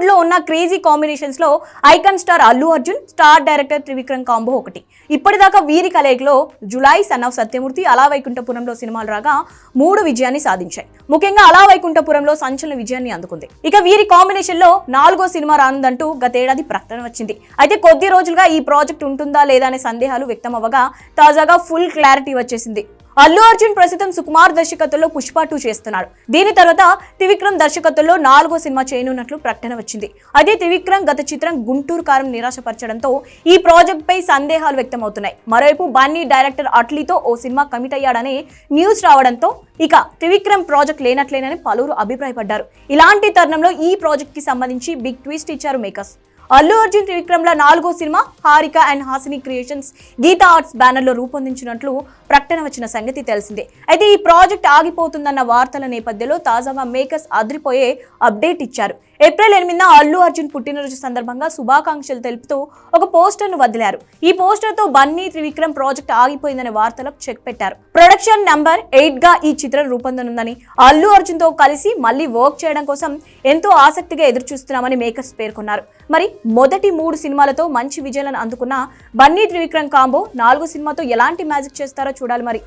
టాలీవుడ్లో ఉన్న crazy కాంబినేషన్స్లో icon star Allu Arjun star director Trivikram combo ఒకటి. ఇప్పటిదాకా వీరి కలయికలో జులై సన్ ఆఫ్ సత్యమూర్తి అలా వైకుంఠపురంలో సినిమాలు రాగా మూడు విజయాన్ని సాధించాయి. ముఖ్యంగా అలా వైకుంఠపురంలో సంచలన విజయాన్ని అందుకుంది. ఇక వీరి కాంబినేషన్లో నాలుగో సినిమా రానుందంటూ గతేడాది ప్రకటన వచ్చింది. అయితే కొద్ది రోజులుగా ఈ ప్రాజెక్ట్ ఉంటుందా లేదా అనే సందేహాలు వ్యక్తం అవ్వగా తాజాగా ఫుల్ క్లారిటీ వచ్చేసింది. అల్లు అర్జున్ ప్రస్తుతం సుకుమార్ దర్శకత్వంలో పుష్ప టూ చేస్తున్నాడు దీని తర్వాత త్రివిక్రమ్ దర్శకత్వంలో నాలుగో సినిమా చేయనున్నట్లు ప్రకటన వచ్చింది. అదే త్రివిక్రమ్ గత చిత్రం గుంటూరు కారం నిరాశపరచడంతో ఈ ప్రాజెక్ట్ పై సందేహాలు వ్యక్తమవుతున్నాయి. మరోవైపు బన్నీ డైరెక్టర్ అట్లీతో ఓ సినిమా కమిట్ అయ్యాడనే న్యూస్ రావడంతో ఇక త్రివిక్రమ్ ప్రాజెక్ట్ లేనట్లేనని పలువురు అభిప్రాయపడ్డారు. ఇలాంటి తరుణంలో ఈ ప్రాజెక్ట్కి సంబంధించి బిగ్ ట్విస్ట్ ఇచ్చారు మేకర్స్. అల్లు అర్జున్ త్రివిక్రమ్ల నాలుగో cinema Haarika and Hassine creations Geetha arts బ్యానర్లో రూపొందించినట్లు ప్రకటన వచ్చిన సంగతి తెలిసిందే. అయితే ఈ ప్రాజెక్ట్ ఆగిపోతుందన్న వార్తల నేపథ్యంలో తాజాగా మేకర్స్ అదిరిపోయే అప్డేట్ ఇచ్చారు. ఏప్రిల్ ఎనిమిదిన అల్లు అర్జున్ పుట్టినరోజు సందర్భంగా శుభాకాంక్షలు తెలుపుతూ ఒక పోస్టర్ను వదిలారు. ఈ పోస్టర్తో బన్నీ త్రివిక్రమ్ ప్రాజెక్ట్ ఆగిపోయిందనే వార్తలకు చెక్ పెట్టారు. ప్రొడక్షన్ నంబర్ ఎయిట్గా ఈ చిత్రం రూపొందనుందని అల్లు అర్జున్తో కలిసి మళ్ళీ వర్క్ చేయడం కోసం ఎంతో ఆసక్తిగా ఎదురుచూస్తున్నామని మేకర్స్ పేర్కొన్నారు. మరి మొదటి మూడు సినిమాలతో మంచి విజయాలను అందుకున్న బన్నీ త్రివిక్రమ్ కాంబో నాలుగు సినిమాతో ఎలాంటి మ్యాజిక్ చేస్తారో చూడాలి మరి.